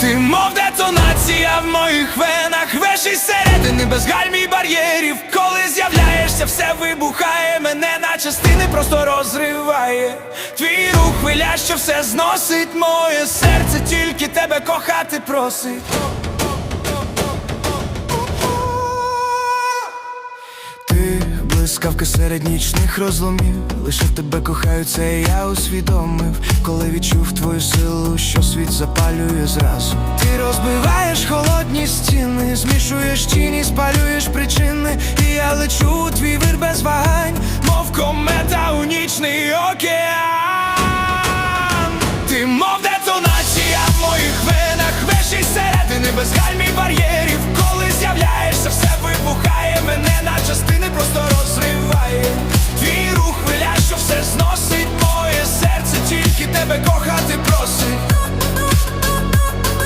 Ти мов детонація в моїх венах Веший середини без гальм і бар'єрів. Коли з'являєшся, все вибухає Мене на частини просто розриває. Твій рух хвиля, що все зносить Моє серце тільки тебе кохати просить Ти блискавка серед нічних розломів. Лише в тебе кохаю, це я усвідомив. Коли відчув твою силу, що світ запалює зразу. Ти розбиваєш холодні стіни, змішуєш тіні, спалюєш причини. І я лечу твій вир без вагань, мов комета у нічний океан. Ти мов детонація в моїх венах Веший середини без кохати просить.